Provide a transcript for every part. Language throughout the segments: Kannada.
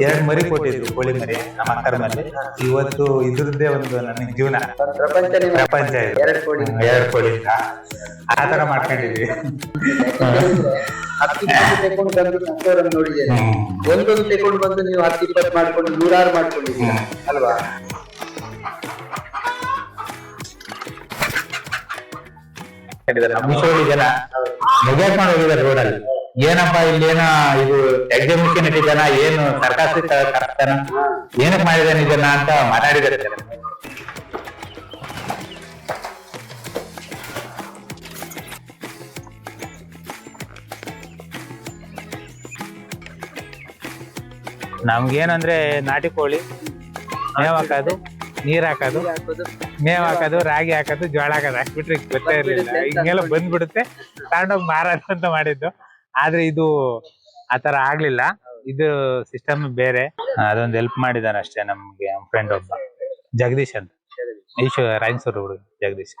ಎರಡ್ ಮರಿ ಕೊಟ್ಟಿದ್ರು ಕೋಳಿ ಮರಿ ನಮ್ಮ ಅಕ್ಕರ ಮೇಲೆ ಇವತ್ತು ಇದ್ರದ್ದೇ ಒಂದು ನನಗೆ ಜೀವನ. ಪ್ರಪಂಚ ಇದು. ಎರಡ್ ಕೋಳಿ. ಎರಡ್ ಕೋಳಿಯಿಂದ ಆ ತರ ಮಾಡ್ಕೊಂಡಿದ್ವಿ ಹತ್ತು ತಗೊಂಡು ಬಂದು ಸಂತೋರನ್ನು ನೋಡಿದ್ದೇನೆ ಒಂದೊಂದು ತಗೊಂಡು ಬಂದು ನೀವು ಹತ್ತು ಇಪ್ಪತ್ತು ಮಾಡ್ಕೊಂಡು ನೂರಾರು ಮಾಡ್ಕೊಂಡಿದ್ದೀರಾ? ಅಲ್ವಾ? ಜನ. ಮುಗಿಸ್ಕೊಂಡು ಹೋಗಿದ್ದಾರೆ ರೋಡಲ್ಲಿ. ಏನಪ್ಪ ಇಲ್ಲೇನ ಇದು ಎಕ್ಸಿಬಿಷನ್ ಇಟ್ಟಿದ್ದಾನ ಏನು ಸರ್ಕಾರಿ ಕರ್ತಾನ ಏನಕ್ ಮಾಡಿದಾನೆ ಇದನ್ನ ಅಂತ ಮಾತಾಡಿದಾರೆ. ನಮ್ಗೇನಂದ್ರೆ ನಾಟಿ ಕೋಳಿ, ಮೇವ್ ಹಾಕೋದು, ನೀರ್ ಹಾಕೋದು, ಮೇವ್ ಹಾಕೋದು, ರಾಗಿ ಹಾಕೋದು ಜೋಳ ಹಾಕೋದು, ಹಾಕ್ಬಿಟ್ರೆ ಗೊತ್ತೇ ಇರ್ಲಿಲ್ಲ. ಹಿಂಗೆಲ್ಲ ಬಂದ್ಬಿಡುತ್ತೆ. ತಗೊಂಡೋಗಿ ಮಾರಾಟ ಅಂತ ಮಾಡಿದ್ದು. ಆದ್ರೆ ಇದು ಆತರ ಆಗ್ಲಿಲ್ಲ. ಇದು ಸಿಸ್ಟಮ್ ಬೇರೆ. ಅದೊಂದು ಹೆಲ್ಪ್ ಮಾಡಿದಾನೆ ಅಷ್ಟೇ ನಮ್ಗೆ ನಮ್ ಫ್ರೆಂಡ್ ಒಬ್ಬ. ಜಗದೀಶ್ ಅಂತ. ಈಶು ರಾಯನ್ಸೂರ್ ಹುಡುಗ ಜಗದೀಶ್.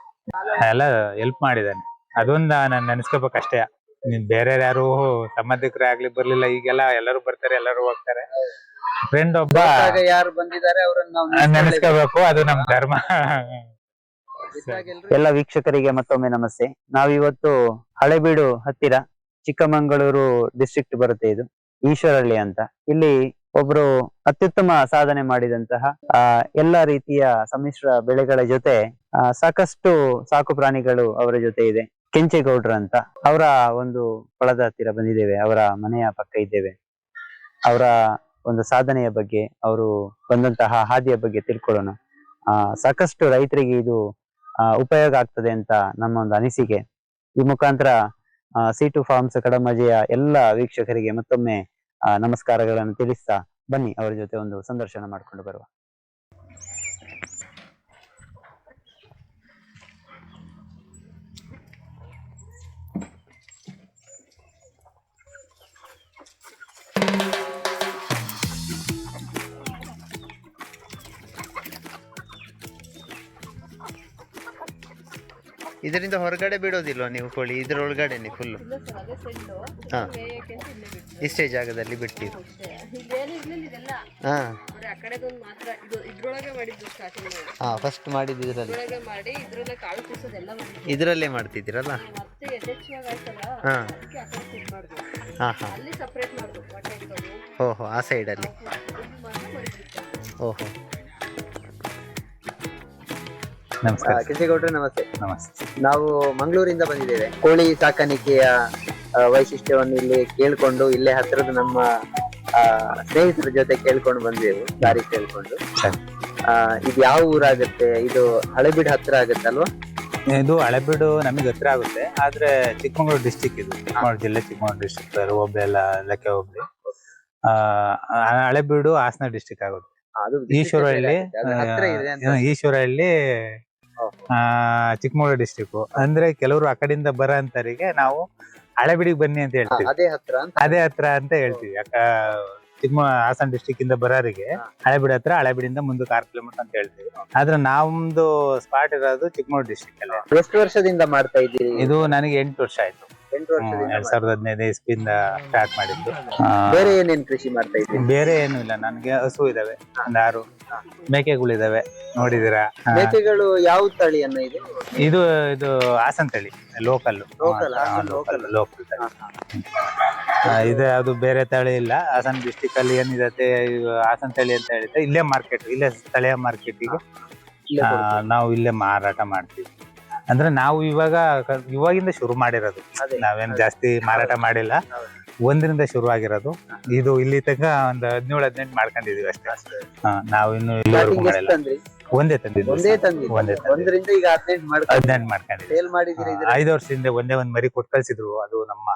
ಎಲ್ಲ ಹೆಲ್ಪ್ ಮಾಡಿದಾನೆ. ಅದೊಂದ ನಾನು ನೆನೆಸ್ಕೋಬೇಕು ಅಷ್ಟೇ. ನೀನ್ ಬೇರೆ ಯಾರು ಸಂಬಂಧಿಕರೇ ಆಗ್ಲಿ ಬರ್ಲಿಲ್ಲ ಈಗೆಲ್ಲ ಎಲ್ಲರೂ ಬರ್ತಾರೆ ಎಲ್ಲರೂ ಹೋಗ್ತಾರೆ. ಫ್ರೆಂಡ್ ಒಬ್ಬ ಯಾರು ಬಂದಿದ್ದಾರೆ ಅವರನ್ನ ನೆನೆಸ್ಕೋಬೇಕು ಅದು ನಮ್ ಧರ್ಮ. ಎಲ್ಲ ವೀಕ್ಷಕರಿಗೆ ಮತ್ತೊಮ್ಮೆ ನಮಸ್ತೆ. ನಾವಿವತ್ತು ಹಳೆಬೀಡು ಹತ್ತಿರ ಚಿಕ್ಕಮಂಗಳೂರು ಡಿಸ್ಟ್ರಿಕ್ಟ್ ಬರುತ್ತೆ ಇದು, ಈಶ್ವರಹಳ್ಳಿ ಅಂತ. ಇಲ್ಲಿ ಒಬ್ರು ಅತ್ಯುತ್ತಮ ಸಾಧನೆ ಮಾಡಿದಂತಹ, ಆ, ಎಲ್ಲ ರೀತಿಯ ಸಮ್ಮಿಶ್ರ ಬೆಳೆಗಳ ಜೊತೆ ಸಾಕಷ್ಟು ಸಾಕು ಪ್ರಾಣಿಗಳು ಅವರ ಜೊತೆ ಇದೆ. ಕೆಂಚೇಗೌಡ್ರ ಅಂತ. ಅವರ ಒಂದು ಫಳದ ಹತ್ತಿರ ಬಂದಿದ್ದೇವೆ. ಅವರ ಮನೆಯ ಪಕ್ಕ ಇದ್ದೇವೆ. ಅವರ ಒಂದು ಸಾಧನೆಯ ಬಗ್ಗೆ, ಅವರು ಬಂದಂತಹ ಹಾದಿಯ ಬಗ್ಗೆ ತಿಳ್ಕೊಳ್ಳೋಣ. ಆ, ಸಾಕಷ್ಟು ರೈತರಿಗೆ ಇದು ಉಪಯೋಗ ಆಗ್ತದೆ ಅಂತ ನಮ್ಮ ಒಂದು ಅನಿಸಿಕೆ. ಈ ಮುಖಾಂತರ ಸಿ ಟು ಫಾರ್ಮ್ಸ್ ಕಡಮಜೆಯ ಎಲ್ಲ ವೀಕ್ಷಕರಿಗೆ ಮತ್ತೊಮ್ಮೆ ನಮಸ್ಕಾರಗಳನ್ನು ತಿಳಿಸ್ತಾ ಬನ್ನಿ. ಅವರ ಜೊತೆ ಒಂದು ಸಂದರ್ಶನ ಮಾಡ್ಕೊಂಡು ಬರುವ. ಇದರಿಂದ ಹೊರಗಡೆ ಬಿಡೋದಿಲ್ವಾ ನೀವು ಕೋಳಿ? ಇದ್ರ ಫುಲ್ ಫುಲ್ಲು ಹಾಂ. ಇಷ್ಟೇ ಜಾಗದಲ್ಲಿ ಬಿಟ್ಟಿರು ಹಾಂ ಹಾಂ. ಫಸ್ಟ್ ಮಾಡಿದ್ದು ಇದರಲ್ಲಿ. ಇದ್ರಲ್ಲೇ ಮಾಡ್ತಿದ್ದೀರಲ್ಲ? ಹಾಂ ಹಾಂ. ಹಾಂ ಓಹೋ ಆ ಸೈಡಲ್ಲಿ ಓಹೋ. ನಮಸ್ಕಾರ ಕೆಂಚೇಗೌಡ್ರೆ ನಮಸ್ತೆ. ನಮಸ್ತೆ. ನಾವು ಮಂಗಳೂರಿಂದ ಬಂದಿದ್ದೇವೆ. ಕೋಳಿ ಸಾಕಾಣಿಕೆಯ ವೈಶಿಷ್ಟ್ಯವನ್ನು ಇಲ್ಲಿ ಕೇಳ್ಕೊಂಡು ಇಲ್ಲೇ ಹತ್ತಿರದ ನಮ್ಮ ಸ್ನೇಹಿತರ ಜೊತೆ ಕೇಳ್ಕೊಂಡು ಬಂದೆವು ದಾರಿ ಕೇಳ್ಕೊಂಡು. ಇದು ಯಾವ ಊರಾಗುತ್ತೆ? ಇದು ಹಳೆಬೀಡು ಹತ್ರ ಆಗುತ್ತೆ ಅಲ್ವಾ? ಇದು ಹಳೆಬೀಡು ನಮಗೆ ಹತ್ರ ಆಗುತ್ತೆ. ಆದ್ರೆ ಚಿಕ್ಕಮಗಳೂರು ಡಿಸ್ಟಿಕ್ ಇದು. ಚಿಕ್ಕಮಗಳೂರು ಜಿಲ್ಲೆ ಚಿಕ್ಕಮಗಳೂರು ಡಿಸ್ಟಿಕ್ ಹೋಬಳಿ ಎಲ್ಲ ಲೆಕ್ಕ ಹೋಬಳಿ ಹಳೆಬೀಡು ಹಾಸನ ಡಿಸ್ಟಿಕ್ ಆಗುತ್ತೆ. ಅದು ಈಶ್ವರಹಳ್ಳಿ ಈಶ್ವರಹಳ್ಳಿ ಚಿಕ್ಕಮಗಳೂರು ಡಿಸ್ಟಿಕ್ ಅಂದ್ರೆ ಕೆಲವರು ಆ ಕಡೆಯಿಂದ ಬರೋ ಅಂತರಿಗೆ ನಾವು ಹಳೆಬಿಡಿಗೆ ಬನ್ನಿ ಅಂತ ಹೇಳ್ತೀವಿ. ಅದೇ ಹತ್ರ ಅಂತ. ಅದೇ ಹತ್ರ ಅಂತ ಹೇಳ್ತೀವಿ. ಯಾಕ ಚಿಕ್ಕ ಹಾಸನ ಡಿಸ್ಟಿಕ್ ಇಂದ ಬರೋರಿಗೆ ಹಳೆಬಿಡಿ ಹತ್ರ ಹಳೆಬಿಡಿಯಿಂದ ಮುಂದಕ್ಕೆ ಆರು ಕಿಲೋಮೀಟರ್ ಅಂತ ಹೇಳ್ತೀವಿ. ಆದ್ರೆ ನಮ್ದು ಸ್ಪಾಟ್ ಇರೋದು ಚಿಕ್ಕಮಗಳೂರು ಡಿಸ್ಟಿಕ್ ಅಲ್ಲ ಎಷ್ಟು ವರ್ಷದಿಂದ ಮಾಡ್ತಾ ಇದ್ದೀರಿ? ಇದು ನನಗೆ ಎಂಟು ವರ್ಷ ಆಯ್ತು. ಎರಡ್ ಸಾವಿರದ ಹದಿನೈದು ಇಸ್ಬಿಂದ ಸ್ಟಾರ್ಟ್ ಮಾಡಿದ್ದು. ಆ, ಬೇರೆ ಏನೇನ್ ಕೃಷಿ ಮಾಡ್ತಾ ಇದ್ರಿ ಬೇರೆ ಏನು ಇಲ್ಲ ನನಗೆ ಹಸು ಇದಾವೆ ಒಂದ್ ಆರು ಮೇಕೆಗಳಿದಾವೆ ನೋಡಿದಿರಾ ಆ, ಮೇಕೆಗಳು ಯಾವ ತಳಿಯನ್ನ ಇದು? ಇದು ಇದು ಹಾಸನ್ ತಳಿ local local Hassan local. Local. ಇದು ಅದು ಬೇರೆ ತಳಿ ಇಲ್ಲ ಹಾಸನ್ ಡಿಸ್ಟಿಕ್ ಅಲ್ಲಿ ಏನಿದೆ ಹಾಸನ್ ತಳಿ ಅಂತ ಹೇಳಿದ್ರೆ ಇಲ್ಲೇ ಮಾರ್ಕೆಟ್ ಇಲ್ಲೇ ಸ್ಥಳೀಯ ಮಾರ್ಕೆಟಿಗೆ ಇಲ್ಲೇ. ನಾವು ಇಲ್ಲೇ ಮಾರಾಟ ಮಾಡ್ತೀವಿ. ಅಂದ್ರೆ ನಾವು ಇವಾಗ ಇವಾಗಿಂದ ಶುರು ಮಾಡಿರೋದು. ನಾವೇನು ಜಾಸ್ತಿ ಮಾರಾಟ ಮಾಡಿಲ್ಲ. ಒಂದರಿಂದ ಶುರು ಆಗಿರೋದು. ಇದು ಇಲ್ಲಿ ತನಕ ಒಂದು ಹದಿನೇಳು ಹದಿನೆಂಟು ಮಾಡ್ಕೊಂಡಿದೀವಿ ಅಷ್ಟೇ. ಹಾ, ನಾವು ಇನ್ನು ಇಲ್ಲಿವರೆಗೂ ಮಾಡಿಲ್ಲ. ಒಂದೇ ತಂದಿದ್ದು ಒಂದೇ ತಂದಿದ್ದು. ಒಂದೇ ತಂದಿದ್ದು. ಒಂದರಿಂದ ಈಗ ಹದಿನೆಂಟು ಮಾಡ್ಕೊಂಡು ಹದಿನೆಂಟು ಮಾಡ್ಕೊಂಡಿದ್ದೀವಿ. ಸೇಲ್ ಮಾಡಿದಿರಿ ಇದ್ರ ಐದು ವರ್ಷದಿಂದ ಒಂದೇ ಒಂದ್ ಮರಿ ಕೊಟ್ಟು ಕಳ್ಸಿದ್ರು. ಅದು ನಮ್ಮ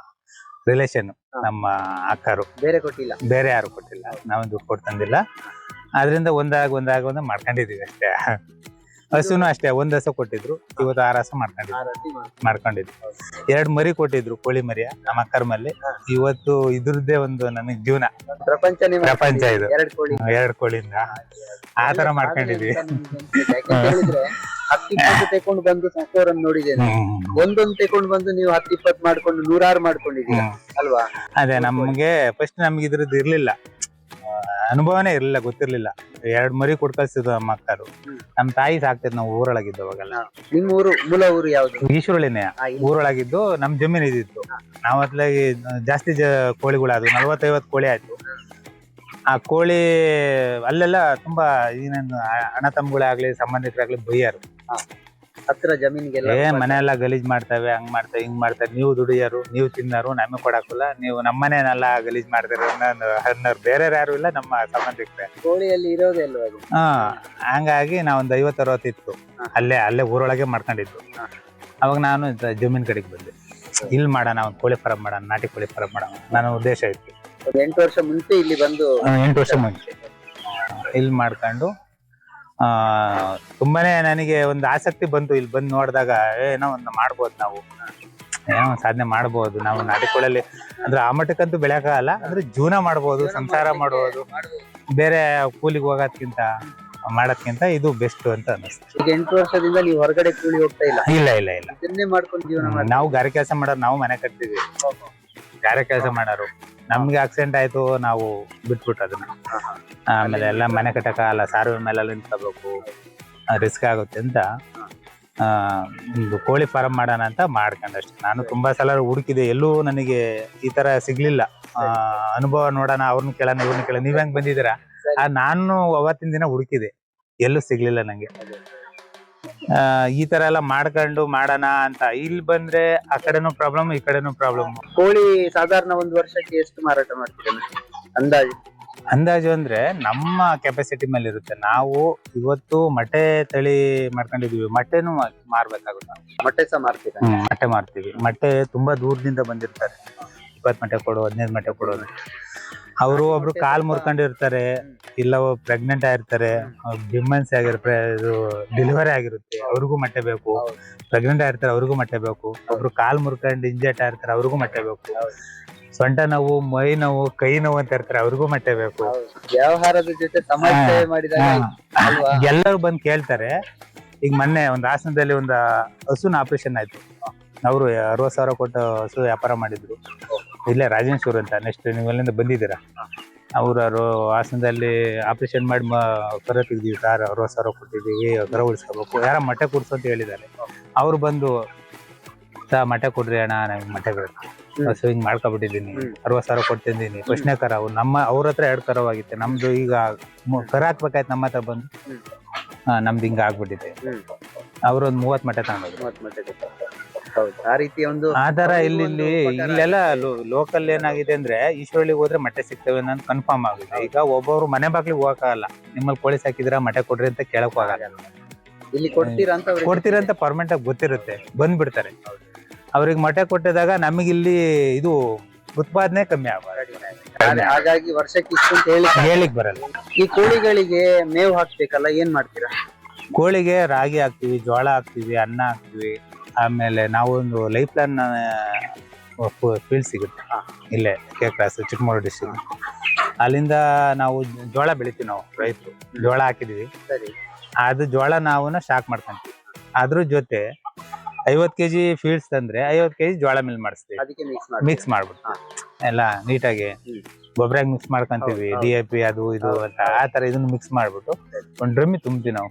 ರಿಲೇಷನ್ ನಮ್ಮ ಅಕ್ಕರು. ಬೇರೆ ಕೊಟ್ಟಿಲ್ಲ? ಬೇರೆ ಯಾರು ಕೊಟ್ಟಿಲ್ಲ. ನಾವೊಂದು ದುಡ್ಡು ಕೊಟ್ಟು ತಂದಿಲ್ಲ. ಅದರಿಂದ ಒಂದಾಗ ಒಂದಾಗ ಒಂದು ಮಾಡ್ಕೊಂಡಿದೀವಿ ಅಷ್ಟೇ. ಹಸುನು ಅಷ್ಟೇ ಒಂದ್ ಹಸು ಕೊಟ್ಟಿದ್ರು. ಇವತ್ತು ಆರ್ ಹಸು ಮಾಡ್ಕೊಂಡಿದ್ರು ಮಾಡ್ಕೊಂಡಿದ್ರು ಎರಡ್ ಮರಿ ಕೊಟ್ಟಿದ್ರು ಕೋಳಿ ಮರಿಯ ನಮ್ಮ ಅಕ್ಕರ್ಮಲ್ಲಿ. ಇವತ್ತು ಇದ್ರದ್ದೇ ಒಂದು ನನಗ್ ಜೀವನ. ಪ್ರಪಂಚ ಪ್ರಪಂಚ ಇದು. ಎರಡ್ ಕೋಳಿ. ಎರಡ್ ಕೋಳಿಯಿಂದ. ಆ ತರ ಮಾಡ್ಕೊಂಡಿದೀವಿ. ಇಪ್ಪತ್ತು ತಕೊಂಡು ಬಂದು ಸಾಕೋರನ್ನ ನೋಡಿದ್ದೇನೆ. ಒಂದೊಂದು ತಕೊಂಡು ಬಂದು ನೀವು ಹತ್ತು ಇಪ್ಪತ್ತು ಮಾಡ್ಕೊಂಡು ನೂರಾರು ಮಾಡ್ಕೊಂಡಿದ್ದೀರಾ ಅಲ್ವಾ? ಅದೇ ನಮ್ಗೆ ಫಸ್ಟ್ ನಮ್ಗೆ ಇದ್ರದ್ದು ಇರ್ಲಿಲ್ಲ. ಅನುಭವನೇ ಇರಲಿಲ್ಲ ಗೊತ್ತಿರ್ಲಿಲ್ಲ. ಎರಡ್ ಮರಿ ಕೊಟ್ಟು ಕಳ್ಸಿದ್ರು ನಮ್ಮ ಅಕ್ಕರು. ಹ್ಮ್. ನಮ್ ತಾಯಿ ಸಾಕ್ತಿದ್ ನಾವು ಊರೊಳಗಿದ್ದವಾಗೆಲ್ಲ. ನಿಮ್ಮ ಊರು ಮೂಲ ಊರು ಯಾವ್ದು? ಈಶ್ವರಳಿನೇ ಊರೊಳಗಿದ್ದು ನಮ್ ಜಮೀನ್ ಇದ್ದಿತ್ತು ನಾವ್ ಅತ್ಲಾಗಿ ಜಾಸ್ತಿ ಜ ಕೋಳಿಗಳಾದ್ವು ನಲ್ವತ್ತೈವತ್ತು ಕೋಳಿ ಆಯ್ತು. ಆ ಕೋಳಿ ಅಲ್ಲೆಲ್ಲ ತುಂಬಾ ಏನೇನು ಅಣ್ಣ ತಮ್ಮಗಳಾಗ್ಲಿ ಸಂಬಂಧಿಕರಾಗ್ಲಿ ಬೈಯಾರು. ಹತ್ರ ಜಮೀನಿಗೆಲ್ಲ ಏ ಮನೆ ಎಲ್ಲ ಗಲೀಜ್ ಮಾಡ್ತವೆ ಹಂಗ್ ಮಾಡ್ತವೆ ಹಿಂಗ್ ಮಾಡ್ತಾರೆ ನೀವು ದುಡಿಯೋರು ನೀವು ತಿನ್ನೋರು ನಮಗೆ ಕೊಡಕಲ್ಲ ನೀವು ನಮ್ಮನೆನೆಲ್ಲ ಗಲೀಜ್ ಮಾಡ್ತಾರೆ ಅನ್ನೋ ಅನ್ನೋರು ಬೇರೆ ಯಾರು ಇಲ್ಲ ನಮ್ಮ ಸಂಬಂಧಿಕರೇ. ಕೋಳಿಯಲ್ಲಿ ಇರೋದೇ ಅಲ್ವಾ ಅದು? ಹಾ ಹಂಗಾಗಿ ನಾವೊಂದ್ ಐವತ್ತು ಅರವತ್ತು ಇತ್ತು. ಅಲ್ಲೇ ಅಲ್ಲೇ ಊರೊಳಗೆ ಮಾಡ್ಕೊಂಡಿದ್ದು. ಅವಾಗ ನಾನು ಜಮೀನ್ ಕಡೆಗೆ ಬಂದೆ. ಇಲ್ಲಿ ಮಾಡೋಣ ಒಂದು ಕೋಳಿ ಫಾರಂ ಮಾಡೋಣ ನಾಟಿ ಕೋಳಿ ಫಾರಂ ಮಾಡೋಣ ನನ್ನ ಉದ್ದೇಶ ಇತ್ತು. ಒಂದು ಎಂಟು ವರ್ಷ ಮುಂಚೆ ಇಲ್ಲಿ ಬಂದು ಎಂಟು ವರ್ಷ ಮುಂಚೆ. ಇಲ್ಲಿ ಮಾಡ್ಕೊಂಡು ಆ ತುಂಬಾನೇ ನನಗೆ ಒಂದು ಆಸಕ್ತಿ ಬಂತು ಇಲ್ಲಿ ಬಂದು ನೋಡಿದಾಗ ಏನೋ ಒಂದು ಮಾಡ್ಬೋದು ನಾವು. ಏನೋ ಒಂದು ಸಾಧನೆ ಮಾಡ್ಬೋದು. ನಾವು ನಾಟಿಕೊಳ್ಳಲ್ಲಿ ಅಂದ್ರೆ ಆ ಮಟ್ಟಕ್ಕಂತೂ ಬೆಳೆಯಕ್ಕಾಗಲ್ಲ ಅಂದ್ರೆ ಜೀವನ ಮಾಡ್ಬೋದು ಸಂಸಾರ ಮಾಡ್ಬೋದು. ಬೇರೆ ಕೂಲಿಗೆ ಹೋಗೋದ್ಕಿಂತ ಮಾಡೋದ್ಕಿಂತ ಇದು ಬೆಸ್ಟ್ ಅಂತ ಅನಿಸ್ತು ಈಗ ಎಂಟು ವರ್ಷದಿಂದ ನೀವು ಹೊರಗಡೆ ಕೂಲಿ ಹೋಗ್ತಾ ಇಲ್ಲ? ಇಲ್ಲ ಇಲ್ಲ ಇಲ್ಲ. ಇದನ್ನೇ ಮಾಡ್ಕೊಂಡು ಜೀವನ ಮಾಡಿ ನಾವು ಗಾರೆ ಕೆಲಸ ಮಾಡೋದು ನಾವು ಮನೆ ಕಟ್ತೀವಿ. ಗಾರೆ ಕೆಲಸ ಮಾಡೋರು ನಮ್ಗೆ ಆಕ್ಸಿಡೆಂಟ್ ಆಯ್ತು ನಾವು ಬಿಟ್ಬಿಟ್ಟು ಅದನ್ನ. ಆಮೇಲೆ ಎಲ್ಲ ಮನೆ ಕಟ್ಟಕ್ಕಾಗಲ್ಲ ಸಾರ್ವೆ ಮೇಲೆಲ್ಲ ನಿಂತ್ಕೋಬೇಕು ರಿಸ್ಕ್ ಆಗುತ್ತೆ ಅಂತ ಆ, ಒಂದು ಕೋಳಿ ಫಾರಂ ಮಾಡೋಣ ಅಂತ ಮಾಡ್ಕೊಂಡಷ್ಟೆ ನಾನು ತುಂಬಾ ಸಲ ಹುಡುಕಿದೆ ಎಲ್ಲೂ ನನಗೆ ಈ ತರ ಸಿಗ್ಲಿಲ್ಲ. ಆ, ಅನುಭವ ನೋಡೋಣ ಅವ್ರನ್ನ ಕೇಳೋಣ ಇವ್ರನ್ನ ಕೇಳೋಣ. ನೀವ್ ಹೆಂಗ್ ಬಂದಿದ್ದೀರಾ? ಆ, ನಾನು ಅವತ್ತಿನ ದಿನ ಹುಡುಕಿದೆ ಎಲ್ಲೂ ಸಿಗ್ಲಿಲ್ಲ ನಂಗೆ. ಈ ತರ ಎಲ್ಲ ಮಾಡ್ಕೊಂಡು ಮಾಡೋಣ ಅಂತ. ಇಲ್ಲಿ ಬಂದ್ರೆ ಆ ಕಡೆನೂ ಪ್ರಾಬ್ಲಮ್ ಈ ಕಡೆನೂ ಪ್ರಾಬ್ಲಮ್ ಕೋಳಿ ಸಾಧಾರಣ ಒಂದು ವರ್ಷಕ್ಕೆ ಎಷ್ಟು ಮಾರಾಟ ಮಾಡ್ತೀರಾ ಅಂದಾಜು? ಅಂದಾಜು ಅಂದ್ರೆ ನಮ್ಮ ಕೆಪಾಸಿಟಿ ಮೇಲೆ ಇರುತ್ತೆ ನಾವು ಇವತ್ತು ಮೊಟ್ಟೆ ತಳಿ ಮಾಡ್ಕೊಂಡಿದೀವಿ ಮೊಟ್ಟೆನೂ ಮಾರ್ಬೇಕಾಗುತ್ತೆ ನಾವು. ಮೊಟ್ಟೆ ಸಹ ಮಾರ್ತೀರಾ? ಮೊಟ್ಟೆ ಮಾರ್ತೀವಿ. ಮೊಟ್ಟೆ ತುಂಬಾ ದೂರದಿಂದ ಬಂದಿರ್ತಾರೆ. ಇಪ್ಪತ್ತು ಮೊಟ್ಟೆ ಕೊಡು ಹದಿನೈದು ಮೊಟ್ಟೆ ಕೊಡೋದು ಅವರು ಒಬ್ರು ಕಾಲ್ ಮುರ್ಕೊಂಡಿರ್ತಾರೆ ಇಲ್ಲ ಪ್ರೆಗ್ನೆಂಟ್ ಆಗಿರ್ತಾರೆ ಬಿಮ್ಮನ್ಸ್ ಆಗಿರ್ತಾರೆ ಇದು ಡೆಲಿವರಿ ಆಗಿರುತ್ತೆ ಅವ್ರಿಗೂ ಮೊಟ್ಟೆ ಬೇಕು. ಪ್ರೆಗ್ನೆಂಟ್ ಆಗಿರ್ತಾರೆ ಅವ್ರಿಗೂ ಮೊಟ್ಟೆ ಬೇಕು. ಒಬ್ರು ಕಾಲ್ ಮುರ್ಕೊಂಡು ಇಂಜೆಟ್ ಆಗಿರ್ತಾರೆ ಅವ್ರಿಗೂ ಮೊಟ್ಟೆ ಬೇಕು. ಸೊಂಟ ನೋವು ಮೈ ನೋವು ಕೈ ನೋವು ಅಂತ ಇರ್ತಾರೆ ಅವ್ರಿಗೂ ಮೊಟ್ಟೆ ಬೇಕು. ವ್ಯವಹಾರದ ಜೊತೆ ಸಮಸ್ಯೆ ಮಾಡಿದಾಗ ಅಲ್ವಾ? ಎಲ್ಲರೂ ಬಂದು ಕೇಳ್ತಾರೆ. ಈಗ ಮೊನ್ನೆ ಒಂದು ಹಾಸನದಲ್ಲಿ ಒಂದು ಹಸುನ ಆಪರೇಷನ್ ಆಯ್ತು. ಅವರು ಅರವತ್ತು ಸಾವಿರ ಕೊಟ್ಟು ಹಸು ವ್ಯಾಪಾರ ಮಾಡಿದ್ರು. ಇಲ್ಲೇ ರಾಜೇಶ್ವರ್ ಅಂತ ನೆಕ್ಸ್ಟ್ ನೀವು ಅಲ್ಲಿಂದ ಬಂದಿದ್ದೀರಾ? ಅವರು ಹಾಸನದಲ್ಲಿ ಆಪರೇಷನ್ ಮಾಡಿ ಕರೆ ತೆಗ್ದೀವಿ ಸರ್ ಅರವತ್ತು ಸಾವಿರ ಕೊಟ್ಟಿದ್ದೀವಿ ಕರ ಉಳಿಸ್ಕೋಬೇಕು ಯಾರ ಮಠ ಕೊಡ್ಸು ಅಂತ ಹೇಳಿದ್ದಾರೆ. ಅವ್ರು ಬಂದು ಸಾ ಮಠ ಕೊಡ್ರಿ ಅಣ್ಣ ನಂಗೆ ಮಠ ಬೇಕು ಸೊ ಹಿಂಗೆ ಮಾಡ್ಕೊಬಿಟ್ಟಿದ್ದೀನಿ. ಅರವತ್ತು ಸಾವಿರ ಕೊಡ್ತಿದ್ದೀನಿ. ಪ್ರಶ್ನೆ ಕರ ಅವ್ರು ನಮ್ಮ ಅವ್ರ ಹತ್ರ ಎರಡು ಕರವಾಗಿತ್ತು ನಮ್ಮದು ಈಗ ಕರ ಹಾಕ್ಬೇಕಾಯ್ತು ನಮ್ಮ ಹತ್ರ ಬಂದು. ನಮ್ದು ಹಿಂಗೆ ಆಗ್ಬಿಟ್ಟಿದೆ. ಅವರೊಂದು ಮೂವತ್ತು ಮಠ ಕೊಡ್ತಾರೆ. ಆ ರೀತಿ ಒಂದು ಆತರ ಇಲ್ಲಿ ಇಲ್ಲಿ ಇಲ್ಲೆಲ್ಲ ಲೋಕಲ್ ಏನಾಗಿದೆ ಅಂದ್ರೆ ಈಶ್ವರಳ್ಳಿಗೆ ಹೋದ್ರೆ ಮೊಟ್ಟೆ ಸಿಗ್ತವೆ ಅನ್ನೋದು ಕನ್ಫರ್ಮ್ ಆಗುತ್ತೆ. ಈಗ ಒಬ್ಬೊಬ್ರು ಮನೆ ಬಾಗ್ಲಿಗೆ ಹೋಗಕ್ಕಾಗಲ್ಲ. ನಿಮ್ಮಲ್ಲಿ ಕೋಳಿ ಸಾಕಿದ್ರ ಮೊಟ್ಟೆ ಕೊಡ್ರಿ ಅಂತ ಕೇಳಕ್ ಆಗಲ್ಲ. ಇಲ್ಲಿ ಕೊಡ್ತೀರಾ ಅಂತ ಅವ್ರಿಗೆ ಕೊಡ್ತೀರಂತ ಪರ್ಮನೆಂಟ್ ಆಗಿ ಗೊತ್ತಿರುತ್ತೆ. ಬಂದ್ಬಿಡ್ತಾರೆ. ಅವ್ರಿಗೆ ಮೊಟ್ಟೆ ಕೊಟ್ಟಿದಾಗ ಇಲ್ಲಿ ಇದು ಉತ್ಪಾದನೆ ಕಮ್ಮಿ ಆಗ ಹಾಗೆ- ಹಾಗಾಗಿ ವರ್ಷಕ್ಕೆ ಇಷ್ಟು ಅಂತ ಹೇಳಿ ಹೇಳಿಕ್ ಬರಲ್ಲ. ಈ ಕೋಳಿಗಳಿಗೆ ಮೇವು ಹಾಕ್ಬೇಕಲ್ಲ ಏನ್ ಮಾಡ್ತೀರಾ? ಕೋಳಿಗೆ ರಾಗಿ ಹಾಕ್ತಿವಿ ಜೋಳ ಹಾಕ್ತಿವಿ ಅನ್ನ ಹಾಕ್ತಿವಿ. ಆಮೇಲೆ ನಾವೊಂದು ಲೈಫ್ ಪ್ಲಾನ್ ಫೀಲ್ಡ್ ಸಿಗುತ್ತೆ. ಇಲ್ಲೇ ಕೆ ಕ್ರಾಸ್ ಚಿಕ್ಕಮಗಳೂರು ಡಿಸ್ಟಿಕ್ ಅಲ್ಲಿಂದ ನಾವು ಜೋಳ ಬೆಳಿತೀವಿ ನಾವು ರೈತರು. ಜೋಳ ಹಾಕಿದೀವಿ ಸರಿ. ಅದು ಜೋಳ ನಾವು ಶಾಕ್ ಮಾಡ್ಕೊಂತೀವಿ. ಅದ್ರ ಜೊತೆ ಐವತ್ ಕೆಜಿ ಫೀಲ್ಡ್ಸ್ ತಂದ್ರೆ ಐವತ್ ಕೆಜಿ ಜೋಳ ಮಿಲ್ ಮಾಡಿಸ್ತೀವಿ. ಮಿಕ್ಸ್ ಮಾಡಿ ಮಿಕ್ಸ್ ಮಾಡ್ಬಿಟ್ಟು. ಎಲ್ಲ ನೀಟಾಗಿ. ಗೊಬ್ಬರ ಮಿಕ್ಸ್ ಮಾಡ್ಕೊಂತೀವಿ ಡಿ ಎ ಪಿ ಅದು ಇದು ಅಂತ ಆ ತರ ಇದನ್ನ ಮಿಕ್ಸ್ ಮಾಡ್ಬಿಟ್ಟು ಒಂದ್ ಡ್ರಮ್ಮಿ ತುಂಬ್ತೀವಿ ನಾವು.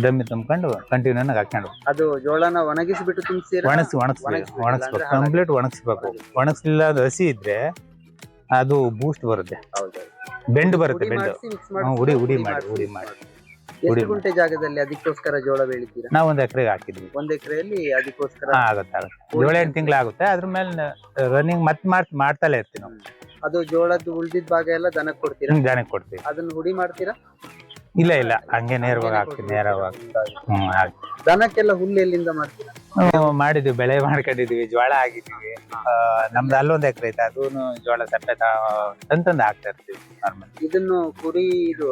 ಡ್ರಮ್ಮಿ ತುಂಬ್ಕೊಂಡು ಕಂಟಿನ್ಯೂ ಹಾಕೊಂಡು ಅದು ಜೋಳನ ಒಣಗಿಸ್ಬಿಟ್ಟು ತುಂಬಿಸಿ ಒಣಗಿಸಿ ಒಣಗಿಸ್ಬೇಕು. ಒಣಗಿಸ್ಬೇಕು, ಕಂಪ್ಲೀಟ್ ಒಣಗಿಸ್ಬೇಕು. ಒಣಗಿಸ್ಲಿಲ್ಲ ಅದು ಹಸಿ ಇದ್ರೆ ಅದು ಬೂಸ್ಟ್ ಬರುತ್ತೆ. ಬೆಂಡ್ ಬರುತ್ತೆ ಬೆಂಡ್. ಉಡಿ ಉಡಿ ಮಾಡಿ ಉಡಿ ಮಾಡಿ. ಎಷ್ಟು ಗುಂಟೆ ಜಾಗದಲ್ಲಿ ಅದಕ್ಕೋಸ್ಕರ ಜೋಳ ಬೆಳಿತೀರಾ? ನಾವು ಒಂದ್ ಎಕರೆಗೆ ಹಾಕಿದ್ವಿ. ಒಂದ್ ಎಕರೆಯಲ್ಲಿ ಅದಕ್ಕೋಸ್ಕರ ಹಾ, ಆಗುತ್ತೆ ಆಗುತ್ತೆ. ಏಳು ಎಂಟು ತಿಂಗಳು ಆಗುತ್ತೆ ಅದ್ರ ಮೇಲೆ ರನ್ನಿಂಗ್ ಮತ್ತೆ ಮಾಡ್ ಮಾಡ್ತಲೇ ಇರ್ತೀವಿ ನಾವು. ಅದು ಜೋಳದ್ದು ಉಳ್ದಿದ್ ಭಾಗ ಎಲ್ಲ ದನಕ್ಕೆ ಕೊಡ್ತೀರಾ? ಹ್ಮ್, ಜನಕ್ಕೆ ಕೊಡ್ತೀವಿ. ಅದನ್ನ ಹುಡಿ ಮಾಡ್ತೀರಾ? ಇಲ್ಲ ಇಲ್ಲ. ಹಂಗೆ ನೇರವಾಗಿ ಹಾಕ್ತೀವಿ ನೇರವಾಗಿ. ಹ್ಮ್ ಹಾಕ್ತೀವಿ. ದನಕ್ಕೆಲ್ಲ ಹುಲ್ಲು ಎಲ್ಲಿಂದ ಮಾಡ್ತೀರಾ? ಮಾಡಿದ್ವಿ ಬೆಳೆ ಮಾಡ್ಕೊಂಡಿದೀವಿ ಜ್ವಾಳ ಆಗಿದ್ದೀವಿ. ಆ, ನಮ್ದು ಅಲ್ಲೊಂದ್ ಎಕರೆ ಐತೆ ಅದೂನು ಜೋಳ ಸಪ್ಪೆ ತಂತಂದು ಹಾಕ್ತಾ ಇರ್ತೀವಿ ನಾರ್ಮಲ್ ಇದನ್ನು ಕುರಿ ಇದು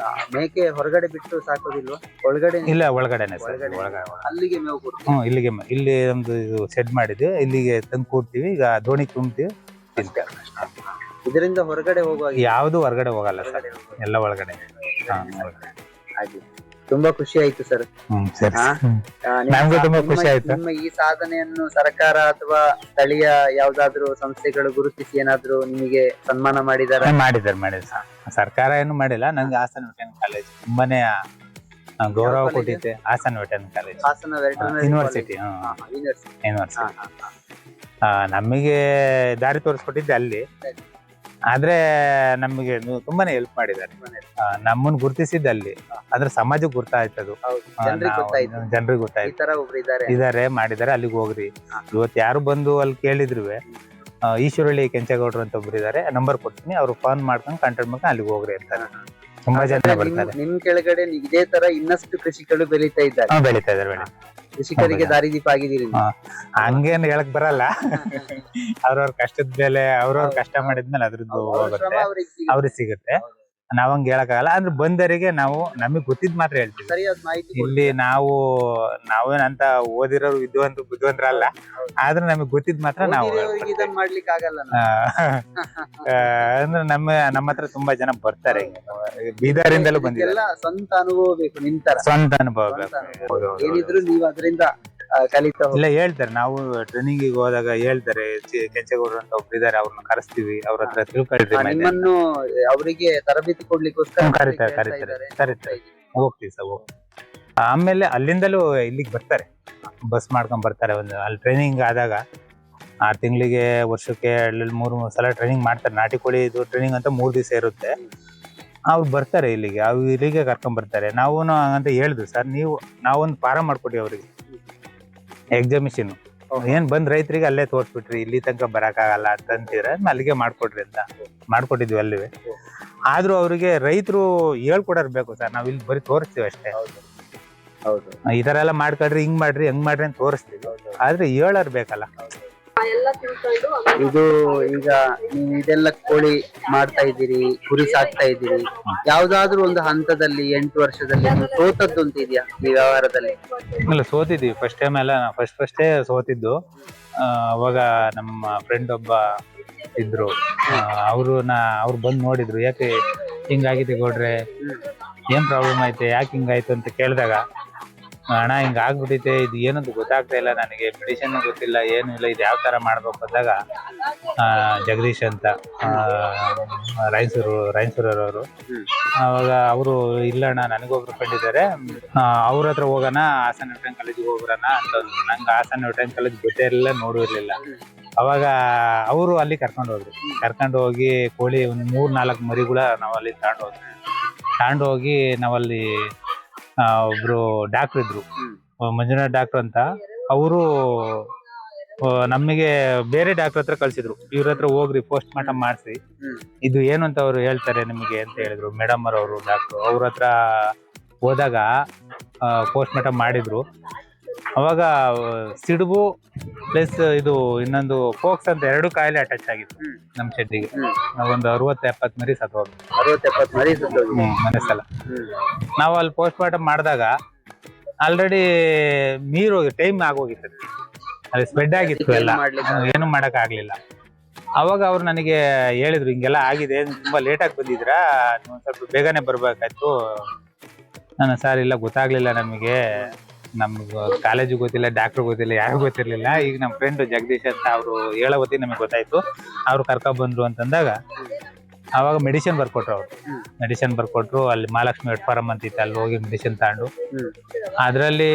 ಆ, ಮೇಕೆ ಹೊರಗಡೆ ಬಿಟ್ಟು ಸಾಕೋದಿಲ್ವಾ? ಒಳಗಡೆ ಇಲ್ಲ ಒಳಗಡೆನೆ ಸರ್ ಒಳಗಡೆ. ಒಳಗಡೆ ಅಲ್ಲಿಗೆ ಮೇವು ಕೊಡ್ತೀವಿ ಹ್ಮ್ ಇಲ್ಲಿಗೆ ಮ- ಇಲ್ಲಿ ನಮ್ದು ಇದು ಸೆಡ್ ಮಾಡಿದ್ವಿ ಇಲ್ಲಿಗೆ ತಂದು ಕೂಡ್ತೀವಿ ಈಗ ದೋಣಿ ತುಂಬ್ತೀವಿ ತಿಂತೇವೆ. ಇದರಿಂದ ಹೊರಗಡೆ ಹೋಗುವಾಗ ಯಾವುದು ಹೊರಗಡೆ ಹೋಗಲ್ಲ ಸರ್ ಎಲ್ಲ ಒಳಗಡೆ. ಹಾ, ಒಳಗಡೆ. ಹಾಗೆ. ತುಂಬಾ ಖುಷಿ ಆಯ್ತು ಸರ್ ಹ್ಮ್ ಸರಿ. ಹಾ? ಹ್ಮ್. ನಮ್ಗೂ ತುಂಬಾ ಖುಷಿ ಆಯ್ತು. ನಿಮ್ಮ ಈ ಸಾಧನೆಯನ್ನು ಸರ್ಕಾರ ಅಥವಾ ಸ್ಥಳೀಯ ಯಾವ್ದಾದ್ರು ಸಂಸ್ಥೆಗಳು ಗುರುತಿಸಿ ಏನಾದ್ರು ನಿಮಗೆ ಸನ್ಮಾನ ಮಾಡಿದಾರ? ಮಾಡಿದ್ದಾರೆ ಸರ್ ಸರ್ಕಾರ ಏನು ಮಾಡಿಲ್ಲ. ನಂಗೆ ಹಾಸನ ವಿಟನ್ ಕಾಲೇಜ್ ತುಂಬಾನೇ ಆ, ಗೌರವ college? ಕೊಟ್ಟಿದ್ದೆ Hassan ವಿಟನ್ college Hassan university university university ನಮಗೆ ದಾರಿ ತೋರಿಸ್ಕೊಟ್ಟಿದ್ದೆ ಅಲ್ಲಿ. ಆದ್ರೆ ನಮಗೆ ತುಂಬಾನೇ ಹೆಲ್ಪ್ ಮಾಡಿದ್ದಾರೆ ಆ, ನಮ್ಮನ್ನ ಗುರುತಿಸಿದ್ದ ಅಲ್ಲಿ ಆದ್ರೆ ಸಮಾಜಕ್ಕೆ ಗುರ್ತಾಯ್ತದು. ಜನರಿಗೆ ಗೊತ್ತಾಯ್ತು ಇದಾರೆ ಮಾಡಿದ್ದಾರೆ ಅಲ್ಲಿಗೆ ಹೋಗ್ರಿ. ಇವತ್ತು ಯಾರು ಬಂದು ಅಲ್ಲಿ ಕೇಳಿದ್ರು ಈಶ್ವರಳ್ಳಿ ಕೆಂಚೇಗೌಡರು ಅಂತ ಒಬ್ರು ಇದಾರೆ ನಂಬರ್ ಕೊಡ್ತೀನಿ ಅವ್ರು ಫೋನ್ ಮಾಡ್ಕೊಂಡು ಕಾಂಟ್ಯಾಕ್ಟ್ ಮಾಡ್ಕೊಂಡು ಅಲ್ಲಿಗೆ ಹೋಗ್ರಿ ಅಂತಾರೆ. ತುಂಬಾ ಜನ ಬರ್ತಾರೆ. ನಿಮ್- ಕೆಳಗಡೆ ಇದೇ ತರ ಇನ್ನಷ್ಟು ಕೃಷಿಕರು ಬೆಳೀತಾ ಇದ್ದಾರೆ. ಹಾ, ಬೆಳೀತಾ ಇದಾರೆ ಬೆಳೀತಾ ಕೃಷಿಕರಿಗೆ ದಾರಿದೀಪ ಆಗಿದ್ದೀರಿ ನೀವು. ಹಂಗೇನ್ ಹೇಳಕ್ ಬರಲ್ಲ. ಅವ್ರವ್ರ ಕಷ್ಟದ ಬೆಲೆ ಅವ್ರವ್ರ ಕಷ್ಟ ಮಾಡಿದ್ಮೇಲೆ ಅದ್ರದ್ದು ಅವ್ರ ಶ್ರಮ ಹೋಗುತ್ತೆ. ಅವ್ರಿಗೆ ಸಿಗುತ್ತೆ. ಅವ್ರಿಗೆ ಸಿಗುತ್ತೆ. ನಾವ್ ಹಂಗ ಹೇಳಕ್ಕಾಗಲ್ಲ. ಅಂದ್ರೆ ಬಂದರಿಗೆ ನಾವು ನಮಗ್ ಗೊತ್ತಿದ್ ಮಾತ್ರ ಹೇಳ್ತೀವಿ. ಸರಿಯಾದ ಮಾಹಿತಿ ಇಲ್ಲಿ ನಾವು ನಾವೇನಂತ ಓದಿರೋರು ವಿದ್ವಂತ ಬುದ್ಧಿವಂತರಲ್ಲ ಆದ್ರೆ ನಮಗ್ ಗೊತ್ತಿದ್ ಮಾತ್ರ ನಾವು ಓದಿರೋರಿಗೆ ಇದನ್ನ ಮಾಡ್ಲಿಕ್ಕೆ ಆಗಲ್ಲ ಆ, ಆ, ಅಂದ್ರೆ ನಮ್ಮ ನಮ್ಮ ಹತ್ರ ತುಂಬಾ ಜನ ಬರ್ತಾರೆ. ಬೀದರಿಂದಲೂ ಬಂದಿದ್ದಾರೆ. ಎಲ್ಲ ಸ್ವಂತ ಅನುಭವ ಬೇಕು ನಿಂತ ಸ್ವಂತ ಅನುಭವ ಬೇಕು. ಅನುಭವ. ಹೌದು, ಹೌದು, ಏನಿದ್ರು ನೀವು ಅದರಿಂದ ಕಲಿತಾ ಇಲ್ಲ ಹೇಳ್ತಾರೆ. ನಾವು ಟ್ರೈನಿಂಗ್ ಹೋದಾಗ ಹೇಳ್ತಾರೆ ಕೆಂಚೇಗೌಡರು ಅಂತ ಒಬ್ರು ಇದಾರೆ ಅವ್ರನ್ನ ಕರೆಸ್ತೀವಿ ಅವ್ರ ಹತ್ರ ತಿಳ್ಕೊಳ್ರಿ ನಿಮ್ಮನ್ನು ಅವರಿಗೆ ತರಬೇತಿ ಕೊಡ್ಲಿಕ್ಕೋಸ್ಕರ ಕರೀತಾರೆ, ಕರೀತಾರೆ. ಕರೀತಾರೆ. ಹೋಗ್ತೀವಿ ಸರ್ ಹೋಗ್ತೀವಿ ಆಮೇಲೆ ಅಲ್ಲಿಂದಲೂ ಇಲ್ಲಿಗೆ ಬರ್ತಾರೆ. ಬಸ್ ಮಾಡ್ಕೊಂಡ್ ಬರ್ತಾರೆ ಒಂದು ಅಲ್ಲಿ ಟ್ರೈನಿಂಗ್ ಆದಾಗ ಆ ತಿಂಗಳಿಗೆ ವರ್ಷಕ್ಕೆ ಎರಡು ಮೂರು ಸಲ ಟ್ರೈನಿಂಗ್ ಮಾಡ್ತಾರೆ. ನಾಟಿ ಕೋಳಿ ಇದು ಟ್ರೈನಿಂಗ್ ಅಂತ ಮೂರು ದಿವಸ ಇರುತ್ತೆ. ಅವ್ರು ಬರ್ತಾರೆ ಇಲ್ಲಿಗೆ ಅವ್ರು ಇಲ್ಲಿಗೆ ಕರ್ಕೊಂಡ್ ಬರ್ತಾರೆ. ನಾವು ಹಂಗಂತ ಹೇಳಿದ್ವಿ ಸರ್ ನೀವು ನಾವೊಂದು ಫಾರಂ ಮಾಡ್ಕೊಡಿ ಅವ್ರಿಗೆ. ಎಕ್ಸಾಮಿಷನ್ ಏನ್ ಬಂದ್ ರೈತರಿಗೆ ಅಲ್ಲೇ ತೋರ್ಸ್ಬಿಟ್ರಿ ಇಲ್ಲಿ ತನಕ ಬರಕ್ಕಾಗಲ್ಲ ಅಂತಂತೀರ ಅಲ್ಲಿಗೆ ಮಾಡ್ಕೊಡ್ರಿ ಅಂತ. ಮಾಡ್ಕೊಟ್ಟಿದ್ವಿ ಅಲ್ಲಿವೆ. ಆದ್ರೂ ಅವ್ರಿಗೆ ರೈತರು ಹೇಳ್ಕೊಡರ್ಬೇಕು ಸರ್ ನಾವ್ ಇಲ್ಲಿ ಬರೀ ತೋರಿಸ್ತೀವಿ ಅಷ್ಟೇ. ಹೌದು. ಈ ತರ ಎಲ್ಲ ಮಾಡ್ಕೊಡ್ರಿ ಹಿಂಗ್ ಮಾಡ್ರಿ ಹೆಂಗ್ ಮಾಡ್ರಿ ಅಂತ ತೋರಿಸ್ತೀವಿ. ಆದ್ರೆ ಹೇಳರ್ ಬೇಕಲ್ಲ. ಇದು ಈಗ ನೀವು ಇದೆಲ್ಲ ಕೋಳಿ ಮಾಡ್ತಾ ಇದ್ದೀರಿ ಕುರಿ ಸಾಕ್ತಾ ಇದ್ದೀರಿ. ಯಾವ್ದಾದ್ರು ಒಂದು ಹಂತದಲ್ಲಿ ಎಂಟು ವರ್ಷದಲ್ಲಿ ನೀವು ಸೋತದ್ದು ಅಂತ ಇದೆಯಾ ಈ ವ್ಯವಹಾರದಲ್ಲಿ? ಇಲ್ಲ ಸೋತಿದ್ವಿ ಫಸ್ಟ್ ಟೈಮ್ ಎಲ್ಲ ಫಸ್ಟ್ ಫಸ್ಟೇ ಸೋತಿದ್ದು. ಆ, ಅವಾಗ ನಮ್ಮ ಫ್ರೆಂಡ್ ಒಬ್ಬ ಇದ್ರು. ಅವರು ನಾ ಅವ್ರು ಬಂದು ನೋಡಿದ್ರು ಯಾಕೆ ಹಿಂಗಾಗಿದೆ ಗೌಡ್ರೆ? ಏನ್ ಪ್ರಾಬ್ಲಮ್ ಐತೆ? ಯಾಕೆ ಹಿಂಗಾಯ್ತು ಅಂತ ಕೇಳಿದಾಗ ಅಣ್ಣ, ಹಿಂಗ ಆಗ್ಬಿಟ್ಟಿದೆ, ಇದು ಏನಂತ ಗೊತ್ತಾಗ್ತಾ ಇಲ್ಲ ನನಗೆ ಮೆಡಿಸಿನ್ ಗೊತ್ತಿಲ್ಲ, ಏನು ಇಲ್ಲ, ಇದು ಯಾವ ತರ ಮಾಡ್ಬೇಕು ಅಂದಾಗ ಜಗದೀಶ್ ಅಂತ ರಾಯಚೂರು ರಾಯಚೂರವರು ಅವಾಗ ಅವರು, ಇಲ್ಲಣ್ಣ, ನನಗೊಬ್ರು ಫ್ರೆಂಡ್ ಇದ್ದಾರೆ ಅವ್ರ ಹತ್ರ ಹೋಗೋಣ, ಹಾಸನ ಟೈಮ್ ಕಾಲೇಜಿಗೆ ಹೋಗ್ರಣ ಅಂತ. ನಂಗೆ ಹಾಸನ ಟೈಮ್ ಕಾಲೇಜ್ ಗೊತ್ತೇ ಇರಲಿಲ್ಲ ನೋಡಿರ್ಲಿಲ್ಲ. ಅವಾಗ ಅವರು ಅಲ್ಲಿ ಕರ್ಕೊಂಡು ಹೋದ್ರು. ಕರ್ಕೊಂಡು ಹೋಗಿ ಕೋಳಿ ಒಂದು ಮೂರ್ ನಾಲ್ಕು ಮರಿಗಳ ನಾವು ಅಲ್ಲಿ ತಗೊಂಡು ಹೋದ್ವಿ. ತಗೊಂಡು ಹೋಗಿ ನಾವಲ್ಲಿ ಒಬ್ರು ಡಾಕ್ಟರ್ ಇದ್ರು. ಮಂಜುನಾಥ್ ಡಾಕ್ಟರ್ ಅಂತ. ಅವರು ನಮಗೆ ಬೇರೆ ಡಾಕ್ಟರ್ ಹತ್ರ ಕಳ್ಸಿದ್ರು. ಇವ್ರ ಹತ್ರ ಹೋಗ್ರಿ ಪೋಸ್ಟ್ ಮಾರ್ಟಮ್ ಮಾಡಿಸಿ. ಇದು ಏನು ಅಂತ ಅವ್ರು ಹೇಳ್ತಾರೆ ನಿಮಗೆ ಅಂತ ಹೇಳಿದ್ರು. ಮೇಡಮ್ ಅವರು ಡಾಕ್ಟರ್ ಅವ್ರ ಹತ್ರ ಹೋದಾಗ ಪೋಸ್ಟ್ ಮಾರ್ಟಮ್ ಮಾಡಿದ್ರು. ಅವಾಗ ಸಿಡುಬು ಪ್ಲಸ್ ಇದು ಇನ್ನೊಂದು ಫೋಕ್ಸ್ ಅಂತ ಎರಡು ಕಾಯಿಲೆ ಅಟ್ಯಾಚ್ ಆಗಿತ್ತು. ನಮ್ಮ ಶೆಡ್ಡಿಗೆ. ಒಂದು ಅರವತ್ತು ಎಪ್ಪತ್ತು ಮರಿ ಸತ್ತೋಗ್ತು ಅರವತ್ ಎಪ್ಪತ್ ಮರಿ. ಮನೆ ಸಲ. ನಾವು ಅಲ್ಲಿ ಪೋಸ್ಟ್ ಮಾರ್ಟಮ್ ಮಾಡಿದಾಗ ಆಲ್ರೆಡಿ ನೀರು ಟೈಮ್ ಆಗೋಗಿತ್ತು ಅಲ್ಲಿ ಸ್ಪ್ರೆಡ್ ಆಗಿತ್ತು ಎಲ್ಲ. ಏನು ಮಾಡಕ್ ಆಗ್ಲಿಲ್ಲ. ಅವಾಗ ಅವ್ರು ನನಗೆ ಹೇಳಿದ್ರು ಹಿಂಗೆಲ್ಲ ಆಗಿದೆ ತುಂಬಾ ಲೇಟ್ ಆಗಿ ಬಂದಿದ್ರಾ ನೀವು ಸ್ವಲ್ಪ ಬೇಗನೆ ಬರ್ಬೇಕಾಯ್ತು. ನಾನು ಸರ್ ಇಲ್ಲ ಗೊತ್ತಾಗ್ಲಿಲ್ಲ ನಮಗೆ. ನಮ್ಗೆ ಕಾಲೇಜು ಗೊತ್ತಿಲ್ಲ ಡಾಕ್ಟರ್ ಗೊತ್ತಿಲ್ಲ ಯಾರು ಗೊತ್ತಿರ್ಲಿಲ್ಲ ಈಗ ನಮ್ಮ ಫ್ರೆಂಡ್ ಜಗದೀಶ್ ಅಂತ ಅವರು ಹೇಳೋ ಹೊತ್ತಿ ನಮಗೆ ಗೊತ್ತಾಯ್ತು ಅವ್ರು ಕರ್ಕೊಂಡ್ ಬಂದ್ರು ಅಂತಂದಾಗ ಅವಾಗ ಮೆಡಿಸಿನ್ ಬರ್ಕೊಟ್ರು ಅವ್ರು. ಮೆಡಿಸಿನ್ ಬರ್ಕೊಟ್ರು, ಅಲ್ಲಿ ಮಹಾಲಕ್ಷ್ಮಿ ವೆಟ್ ಫಾರಂ ಅಂತ ಇತ್ತು, ಅಲ್ಲಿ ಹೋಗಿ ಮೆಡಿಸಿನ್ ತಗೊಂಡು. ಅದರಲ್ಲಿ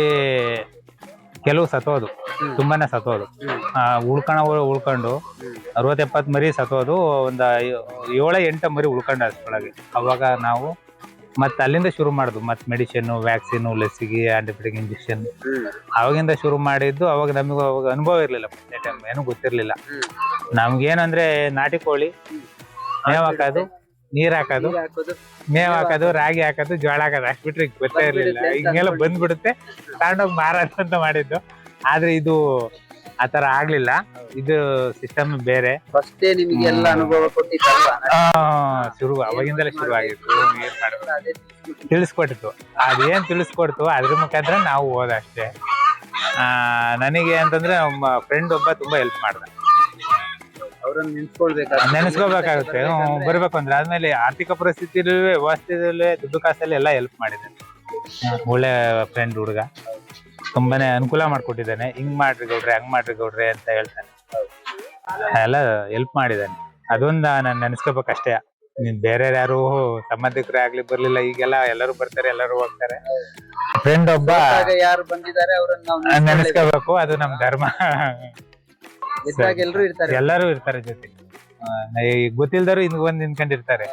ಕೆಲವು ಸತ್ತೋದು. ತುಂಬಾನೇ ಸತ್ತೋದು ಉಳ್ಕಣ ಉಳ್ಕೊಂಡು ಅರವತ್ತೆಪ್ಪತ್ತು ಮರಿ ಸತ್ತೋದು, ಒಂದು ಏಳ ಎಂಟು ಮರಿ ಉಳ್ಕೊಂಡು ಅಷ್ಟೊಳಗೆ ಅವಾಗ ನಾವು ಮತ್ತೆ ಅಲ್ಲಿಂದ ಶುರು ಮಾಡುದು. ಮತ್ತೆ ಮೆಡಿಸಿನ್ ವ್ಯಾಕ್ಸಿನ್ ಲಸಿಕೆ ಆಂಟಿಬಯೋಟಿಕ್ ಇಂಜೆಕ್ಷನ್ ಅವಾಗಿಂದ ಶುರು ಮಾಡಿದ್ದು ಅವಾಗ ನಮಗೂ ಅವಾಗ ಅನುಭವ ಇರ್ಲಿಲ್ಲ. ಟೈಮ್ ಏನು ಗೊತ್ತಿರ್ಲಿಲ್ಲ. ನಮ್ಗೇನಂದ್ರೆ ನಾಟಿ ಕೋಳಿ ಮೇವ್ ಹಾಕೋದು ನೀರ್ ಹಾಕೋದು ಮೇವ್ ಹಾಕೋದು ರಾಗಿ ಹಾಕೋದು ಜೋಳ ಹಾಕೋದು. ಹಾಕ್ಬಿಟ್ರೆ ಗೊತ್ತೇ ಇರ್ಲಿಲ್ಲ. ಹಿಂಗೆಲ್ಲ ಬಂದ್ಬಿಡುತ್ತೆ. ತಗೊಂಡೋಗಿ ಮಾರಾಟ ಅಂತ ಮಾಡಿದ್ದು. ಆದ್ರೆ ಇದು ಆತರ ಆಗ್ಲಿಲ್ಲ. ಇದು ಸಿಸ್ಟಮ್ ಬೇರೆ. ಫಸ್ಟೇ ನಿಮಗೆ ಎಲ್ಲ ಅನುಭವ ಶುರು ಅವಾಗಿಂದಲೇ ಶುರು ಆಗಿತ್ತು. ಏನ್ ಮಾಡೋದು ತಿಳಿಸ್ಕೊಟ್ಟಿತ್ತು. ಅದೇನ್ ತಿಳಿಸ್ಕೊಡ್ತು ಅದ್ರ ಮುಖಾಂತರ ನಾವು ಹೋದ ಅಷ್ಟೇ. ಆ ನನಗೆ ಅಂತಂದ್ರೆ ನಮ್ಮ ಫ್ರೆಂಡ್ ಒಬ್ಬ ತುಂಬಾ ಹೆಲ್ಪ್ ಮಾಡ್ದ. ಅವ್ರನ್ನ ಬರ್ಬೇಕಂದ್ರೆ ನೆನೆಸ್ಕೋಬೇಕಾಗುತ್ತೆ ಬರ್ಬೇಕು ಅಂದ್ರೆ. ಆದ್ಮೇಲೆ ಆರ್ಥಿಕ ಪರಿಸ್ಥಿತಿ ವ್ಯವಸ್ಥೆ ದುಡ್ಡು ಕಾಸಲ್ಲಿ ಎಲ್ಲ ಹೆಲ್ಪ್ ಮಾಡಿದೆ ಒಳ್ಳೆ ಫ್ರೆಂಡ್ ಹುಡುಗ. ತುಂಬಾನೇ ಅನುಕೂಲ ಮಾಡ್ಕೊಟ್ಟಿದ್ದಾನೆ. ಹಿಂಗ್ ಮಾಡ್ರಿ ಗೌಡ್ರೆ ಹಂಗ್ ಮಾಡ್ರಿ ಗೌಡ್ರೆ ಅಂತ ಹೇಳ್ತಾನೆ. ಎಲ್ಲ ಹೆಲ್ಪ್ ಮಾಡಿದ್ದಾನೆ. ಅದೊಂದ ನಾನು ನೆನೆಸ್ಕೋಬೇಕಷ್ಟೇ. ನೀನ್ ಬೇರೆ ಯಾರು ಸಂಬಂಧಿಕರೇ ಆಗ್ಲಿ ಬರ್ಲಿಲ್ಲ ಈಗೆಲ್ಲ ಎಲ್ಲರೂ ಬರ್ತಾರೆ ಎಲ್ಲರೂ ಹೋಗ್ತಾರೆ. ಫ್ರೆಂಡ್ ಒಬ್ಬ ಯಾರು ಬಂದಿದ್ದಾರೆ ಅವರನ್ನ ನೆನೆಸ್ಕೋಬೇಕು ಅದು ನಮ್ ಧರ್ಮ. ಎಲ್ಲರೂ ಇರ್ತಾರೆ. ಎಲ್ಲರೂ ಇರ್ತಾರೆ ಜೊತೆ. ಗೊತ್ತಿಲ್ದರು ಹಿಂಗ್ ಬಂದ್ ನಿಂತ್ಕೊಂಡಿರ್ತಾರೆ.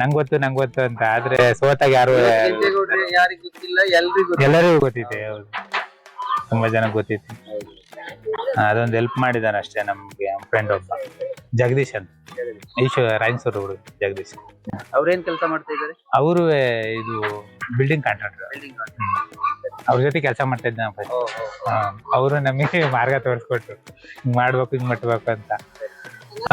ನಂಗೊತ್ತು ನಂಗೊತ್ತು ಗೊತ್ತು ನಂಗ್ ಗೊತ್ತು ಅಂತ. ಆದ್ರೆ ಸೋತಾಗ ಯಾರು ಯಾರಿಗ್ ಗೊತ್ತಿಲ್ಲ ಎಲ್ರಿಗೂ. ಎಲ್ಲರಿಗೂ ಗೊತ್ತಿದೆ ಹೌದು. ತುಂಬಾ ಜನ ಗೊತ್ತೈತೆ ಆ, ಅದೊಂದು ಹೆಲ್ಪ್ ಮಾಡಿದಾನ ಅಷ್ಟೇ ನಮ್ಗೆ ಫ್ರೆಂಡ್ ಒಬ್ಬ. ಜಗದೀಶ್ ಅಂತ. ಈಶ್ವ ರಾಯನ್ಸೂರ್ ಹುಡುಗ ಜಗದೀಶ್. ಅವ್ರೇನ್ ಕೆಲಸ ಮಾಡ್ತಾ ಇದಾರೆ ಅವರು ಇದು ಬಿಲ್ಡಿಂಗ್ ಕಾಂಟ್ರಾಕ್ಟರ್ ಅವ್ರ ಜೊತೆ ಕೆಲಸ ಮಾಡ್ತಾ ಇದ್ದ ಅವರು ನಮಗೆ ಮಾರ್ಗ ತೋರಿಸ್ಕೊಟ್ರು. ಹಿಂಗ್ ಮಾಡ್ಬೇಕು ಹಿಂಗ್ ಮಾಡ್ಬೇಕು ಅಂತ.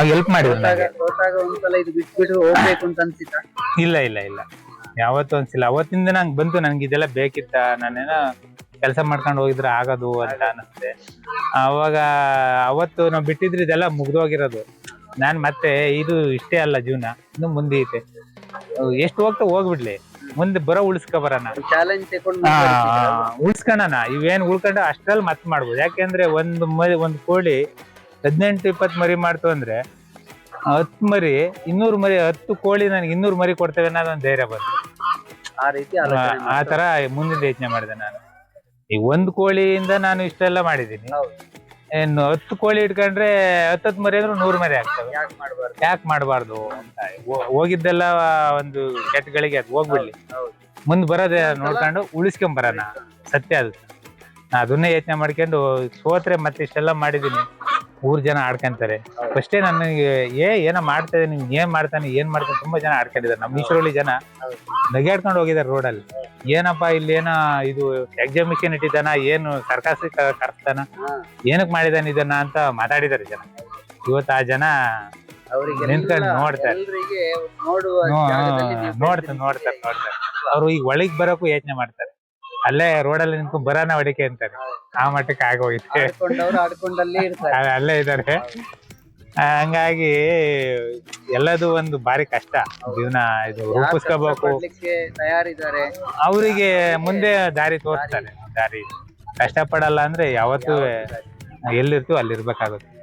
ಹೆಲ್ಪ್ ಮಾಡಿದ್ರು ಸೋತಾಗ ನನಗೆ ಸೋತಾಗ ಒಂದ್ಸಲ ಇದು ಬಿಟ್ಬಿಟ್ಟು ಹೋಗ್ಬೇಕು ಅಂತ ಅನ್ಸಿತ್ತ? ಇಲ್ಲ ಇಲ್ಲ ಇಲ್ಲ. ಯಾವತ್ತೂ ಅನ್ಸಿಲ್ಲ. ಅವತ್ತಿಂದ ನಂಗೆ ಬಂತು ನನ್ಗೆ ಇದೆಲ್ಲ ಬೇಕಿತ್ತ ನಾನೇನೋ ಕೆಲಸ ಮಾಡ್ಕೊಂಡು ಹೋಗಿದ್ರೆ ಆಗೋದು ಅಂತ ಅನಿಸ್ತೆ ಅವಾಗ ಅವತ್ತು ನಾವು ಬಿಟ್ಟಿದ್ರೆ ಇದೆಲ್ಲ ಮುಗ್ದೋಗಿರೋದು. ನಾನು ಮತ್ತೆ ಇದು ಇಷ್ಟೇ ಅಲ್ಲ ಜೀವನ ಇನ್ನು ಮುಂದೆ ಐತೆ. ಎಷ್ಟು ಹೋಗ್ತಾ ಹೋಗ್ಬಿಡ್ಲಿ. ಮುಂದೆ ಬರೋ ಉಳಿಸ್ಕೊ ಬರೋಣ ಚಾಲೆಂಜ್ ಇವೇನ್ ಉಳ್ಕೊಂಡು ಅಷ್ಟ್ರಲ್ಲಿ ಮತ್ತೆ ಮಾಡ್ಬೋದು. ಯಾಕೆಂದ್ರೆ ಒಂದು ಮರಿ ಒಂದ್ ಕೋಳಿ ಹದಿನೆಂಟು ಇಪ್ಪತ್ತು ಮರಿ ಮಾಡ್ತು ಅಂದ್ರೆ ಹತ್ತು ಮರಿ ಇನ್ನೂರು ಮರಿ ಹತ್ತು ಕೋಳಿ ನನಗೆ ಇನ್ನೂರು ಮರಿ ಕೊಡ್ತೇವೆ ಅನ್ನೋದು ಒಂದು ಧೈರ್ಯ ಬಂತು. ಆ ರೀತಿ ಆಲೋಚನೆ ಆ ತರ ಮುಂದಿನ ಯೋಚನೆ ಮಾಡಿದೆ ನಾನು. ಈ ಒಂದ್ ಕೋಳಿಯಿಂದ ನಾನು ಇಷ್ಟೆಲ್ಲ ಮಾಡಿದ್ದೀನಿ. ಹೌದು. ಇನ್ನು ಹತ್ತು ಕೋಳಿ ಇಟ್ಕೊಂಡ್ರೆ ಹತ್ತತ್ತು ಮರಿ ಅಂದ್ರೆ ನೂರು ಮರಿ ಆಗ್ತವೆ. ಯಾಕೆ ಮಾಡಬಾರ್ದು? ಯಾಕೆ ಮಾಡಬಾರ್ದು? ಅಂತ ಹೋ- ಹೋಗಿದ್ದೆಲ್ಲ ಒಂದು ಕೆಟ್ಟಗಳಿಗೆ ಅದು ಹೋಗ್ಬಿಡ್ಲಿ. ಹೌದು. ಮುಂದ್ ಬರೋದೇ ನೋಡ್ಕೊಂಡು ಉಳಿಸ್ಕೊಂಡ್ ಬರೋಣ. ಸತ್ಯ ಅದು. ನಾ ಅದನ್ನೇ ಯೋಚನೆ ಮಾಡ್ಕೊಂಡು ಸೋತ್ರೆ ಮತ್ತೆ ಇಷ್ಟೆಲ್ಲ ಮಾಡಿದೀನಿ ಊರ್ ಜನ ಆಡ್ಕೊಂತಾರೆ. ಫಸ್ಟೇ ನನಗೆ ಏ ಏನೋ ಮಾಡ್ತಾ ನಿಮ್ಗೆ ಏನ್ ಮಾಡ್ತಾನೆ ಏನ್ ಮಾಡ್ತಾನೆ ತುಂಬಾ ಜನ ಆಡ್ಕೊಂಡಿದ್ದಾರೆ. ನಮ್ಮ ಈಶ್ವರಳ್ಳಿ ಜನ ನಗೆಯಾಡ್ಕೊಂಡು ಹೋಗಿದ್ದಾರೆ ರೋಡಲ್ಲಿ. ಏನಪ್ಪ ಇಲ್ಲಿ ಏನೋ ಇದು ಎಕ್ಸಾಮಿಷನ್ ಇಟ್ಟಿದ್ದಾನ ಏನು ಸರ್ಕಾಸಿ ಕರ್ತಾನ ಏನಕ್ಕೆ ಏನಕ್ ಮಾಡಿದಾನೆ ಇದನ್ನ ಅಂತ ಮಾತಾಡಿದ್ದಾರೆ ಜನ. ಇವತ್ತು ಆ ಜನ ನಿಂತ್ಕೊಂಡು ನೋಡ್ತಾರೆ. ನೋಡ್ತಾರೆ ನೋಡ್ತಾರೆ ನೋಡ್ತಾರೆ. ಅವ್ರು ಈಗ ಒಳಗ್ ಬರೋಕು ಯೋಚನೆ ಮಾಡ್ತಾರೆ. ಅಲ್ಲೇ ರೋಡಲ್ಲಿ ನಿಂತ್ಕೊಂಡು ಬರಾನ ಹೊಡಿಕೆ ಅಂತಾರೆ. ಆ ಮಟ್ಟಕ್ಕೆ ಆಗೋಗಿದೆ ಆಡ್ಕೊಂಡವ್ರು ಆಡ್ಕೊಂಡಲ್ಲೇ ಇರ್ತಾರೆ. ಅ- ಅಲ್ಲೇ ಇದಾರೆ ಹಂಗಾಗಿ ಎಲ್ಲದು ಒಂದು ಬಾರಿ ಕಷ್ಟ. ಜೀವನ ಇದು ರೂಪಿಸ್ಕೋಬೇಕು. ತಯಾರಿದ್ದಾರೆ? ಅವರಿಗೆ ಮುಂದೆ ದಾರಿ ತೋರಿಸ್ತಾರೆ. ದಾರಿ. ಕಷ್ಟಪಡಲ್ಲ ಅಂದ್ರೆ ಯಾವತ್ತೂ ಎಲ್ಲಿರ್ತೀವೋ ಅಲ್ಲಿ ಇರ್ಬೇಕಾಗುತ್ತೆ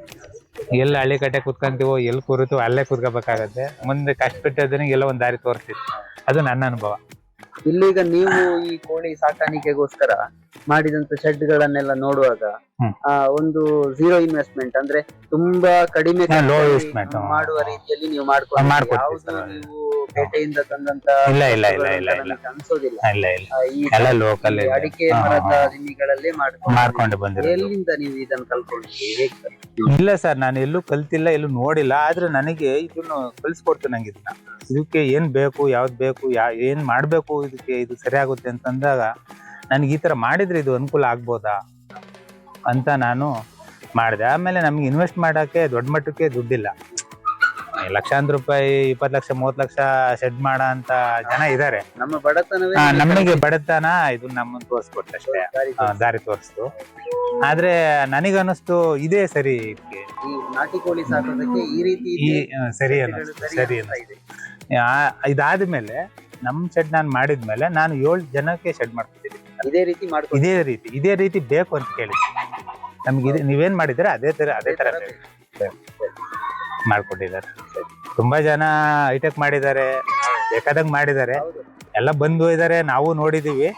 ಎಲ್ಲಿ ಹಳ್ಳಿ ಕಟ್ಟೆ ಕುತ್ಕೊಂತೀವೋ ಎಲ್ಲಿ ಕೂರುತ್ತೋ ಅಲ್ಲೇ ಕೂತ್ಕೋಬೇಕಾಗತ್ತೆ. ಮುಂದೆ ಕಷ್ಟ ಬಿಟ್ಟದನಿಗೆ ಎಲ್ಲ ಒಂದ್ ದಾರಿ ತೋರಿಸ್ತಿತ್ತು ಅದು ನನ್ನ ಅನುಭವ. ಇಲ್ಲೀಗ ನೀವು ಈ ಕೋಳಿ ಸಾಕಾಣಿಕೆಗೋಸ್ಕರ ಮಾಡಿದಂತ ಶೆಡ್ ಗಳನ್ನೆಲ್ಲ ನೋಡುವಾಗ ಒಂದು ಝೀರೋ ಇನ್ವೆಸ್ಟ್ಮೆಂಟ್ ಅಂದ್ರೆ ತುಂಬಾ ಕಡಿಮೆ. ಮಾಡುವ ರೀತಿಯಲ್ಲಿ ನೀವು ಮಾಡ್ಕೊಂಡು ಪೇಟೆಯಿಂದ ತಂದಂತ ಇಲ್ಲ, ಇಲ್ಲ, ಇಲ್ಲ, ಇಲ್ಲ, ಇಲ್ಲ. ಅನ್ಸೋದಿಲ್ಲ. ಇಲ್ಲ ಇಲ್ಲ. ಎಲ್ಲ ಲೋಕಲ್ ಅಡಿಕೆ ಮರದ ದಿನಿಗಳಲ್ಲೇ ಮಾಡ್ಕೊಂಡು ಬಂದಿರೋದು. ಎಲ್ಲಿಂದ ನೀವು ಇದನ್ನ ಕಲ್ತ್ಕೊಂಡಿದ್ದೀರಿ? ಇಲ್ಲ ಸರ್ ನಾನು ಎಲ್ಲೂ ಕಲ್ತಿಲ್ಲ ಎಲ್ಲೂ ನೋಡಿಲ್ಲ. ಆದ್ರೆ ನನಗೆ ಇದನ್ನು ಕಲಿಸ್ಕೊಡ್ತು ನಂಗೆ ಇದನ್ನ. ಇದಕ್ಕೆ ಏನ್ ಬೇಕು ಯಾವ್ದು ಬೇಕು ಯಾ ಏನ್ ಮಾಡ್ಬೇಕು ಇದಕ್ಕೆ ಇದು ಸರಿಯಾಗುತ್ತೆ ಅಂತಂದಾಗ ನನಗೆ ಈ ತರ ಮಾಡಿದ್ರೆ ಇದು ಅನುಕೂಲ ಆಗ್ಬೋದಾ? ಅಂತ ನಾನು ಮಾಡಿದೆ. ಆಮೇಲೆ ನಮ್ಗೆ ಇನ್ವೆಸ್ಟ್ ಮಾಡಕ್ಕೆ ದೊಡ್ಡ ಮಟ್ಟಕ್ಕೆ ದುಡ್ಡಿಲ್ಲ. ಲಕ್ಷಾಂತರ ರೂಪಾಯಿ ಇಪ್ಪತ್ತು ಲಕ್ಷ ಮೂವತ್ತು ಲಕ್ಷ ಸೆಡ್ ಮಾಡೋ ಅಂತ ಜನ ಇದ್ದಾರೆ ನಮ್ಮ ಬಡತನವೇ ನಮಗೆ ಬಡತನ ಇದು ನಮ್ಮನ್ನು ತೋರಿಸ್ಕೊಟ್ಟಷ್ಟೇ ದಾರಿ ಆ, ದಾರಿ ತೋರಿಸ್ತು. ಆದ್ರೆ ನನಗನ್ನಿಸ್ತು ಇದೇ ಸರಿ ಇದಕ್ಕೆ ಈ ನಾಟಿ ಕೋಳಿ ಸಾಕೋದಕ್ಕೆ ಈ ರೀತಿ ಈ ಇದೆ. ಆ, ಸರಿ ಅನ್ನಿಸ್ತು ಸರಿ ಅನ್ನಿಸ್ತು ಇದೆ. ಆ, ಇದಾದ್ಮೇಲೆ ನಮ್ ಶೆಡ್ ನಾನು ಮಾಡಿದ್ಮೇಲೆ ನಾನು ಏಳು ಜನಕ್ಕೆ ಶೆಡ್ ಮಾಡ್ತಿದ್ದೀನಿ ಇದೇ ರೀತಿ ಮಾಡ್ಕೊಂಡು ಇದೇ ರೀತಿ ಇದೇ ರೀತಿ ಬೇಕು ಅಂತ ಕೇಳಿ ನಮ್ಗೆ ಇದು ನೀವೇನ್ ಮಾಡಿದ್ರೆ ಅದೇ ತರ ಅದೇ ತರ ಮಾಡ್ಕೊಂಡಿದ್ದಾರೆ ಮಾಡ್ಕೊಟ್ಟಿದ್ದಾರೆ. ತುಂಬಾ ಜನ ಹೈಟೆಕ್ ಮಾಡಿದ್ದಾರೆ ಬೇಕಾದಂಗೆ ಮಾಡಿದ್ದಾರೆ. ಎಲ್ಲ ಬಂದು ಇದ್ದಾರೆ ನಾವು ನೋಡಿದೀವಿ.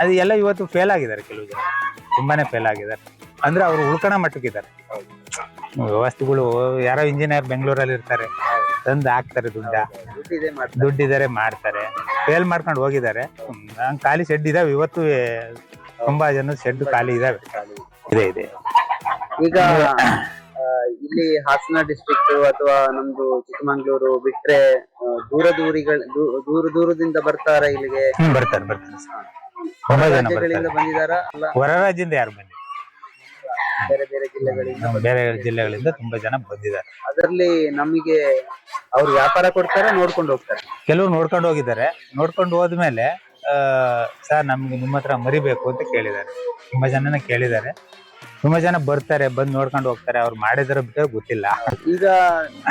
ಅದು ಎಲ್ಲ ಇವತ್ತು ಫೇಲ್ ಆಗಿದ್ದಾರೆ ಕೆಲವು ಜನ. ತುಂಬಾನೇ ಫೇಲ್ ಆಗಿದ್ದಾರೆ. ಅಂದ್ರೆ ಅವ್ರು ಉಳ್ಕಣ ಮಟ್ಟಕ್ಕಿದ್ದಾರೆ. ವ್ಯವಸ್ಥೆಗಳು ಯಾರೋ ಇಂಜಿನಿಯರ್ ಬೆಂಗಳೂರಲ್ಲಿ ಇರ್ತಾರೆ. ತಂದು ಹಾಕ್ತಾರೆ ದುಡ್ಡ. ದುಡ್ಡಿದ್ದಾರೆ ಮಾಡ್ತಾರೆ. ಫೇಲ್ ಮಾಡ್ಕೊಂಡು ಹೋಗಿದ್ದಾರೆ. ಹಂಗ್ ಖಾಲಿ ಶೆಡ್ ಇದಾವೆ. ಇವತ್ತು ತುಂಬಾ ಜನ ಶೆಡ್ ಖಾಲಿ ಇದಾವೆ. ಇದೆ ಇದೆ. ಈಗ ಇಲ್ಲಿ ಹಾಸನ ಡಿಸ್ಟ್ರಿಕ್ಟ್ ಅಥವಾ ನಮ್ದು ಚಿಕ್ಕಮಂಗ್ಳೂರು ಬಿಟ್ರೆ ದೂರ ದೂರಿಗಳ ದೂರ ದೂರದಿಂದ ಬರ್ತಾರ ಇಲ್ಲಿಗೆ? ಬರ್ತಾರೆ ಬರ್ತಾರೆ. ಹೊರ ರಾಜ್ಯಗಳಿಂದ ಬಂದಿದಾರ? ಅಲ್ಲ? ಹೊರ ರಾಜ್ಯದಿಂದ ಯಾರು ಬಂದಿಲ್ಲ. ಬೇರೆ ಬೇರೆ ಜಿಲ್ಲೆಗಳಿಂದ ಬೇರೆ ಜಿಲ್ಲೆಗಳಿಂದ ತುಂಬಾ ಜನ ಬಂದಿದ್ದಾರೆ ಅದರಲ್ಲಿ ನಮಗೆ ಅವ್ರು ವ್ಯಾಪಾರ ಕೊಡ್ತಾರೆ ನೋಡ್ಕೊಂಡು ಹೋಗ್ತಾರೆ? ಕೆಲವರು ನೋಡ್ಕೊಂಡು ಹೋಗಿದ್ದಾರೆ. ನೋಡ್ಕೊಂಡು ಹೋದ್ಮೇಲೆ ಆ ಸರ್ ನಮ್ಗೆ ನಿಮ್ಮ ಹತ್ರ ಮರಿಬೇಕು ಅಂತ ಕೇಳಿದ್ದಾರೆ. ತುಂಬಾ ಜನನ ಕೇಳಿದ್ದಾರೆ. ತುಂಬಾ ಜನ ಬರ್ತಾರೆ ಬಂದ್ ನೋಡ್ಕೊಂಡು ಹೋಗ್ತಾರೆ ಅವ್ರು ಮಾಡಿದ್ರ ಬಿಟ್ಟರೆ ಗೊತ್ತಿಲ್ಲ. ಈಗ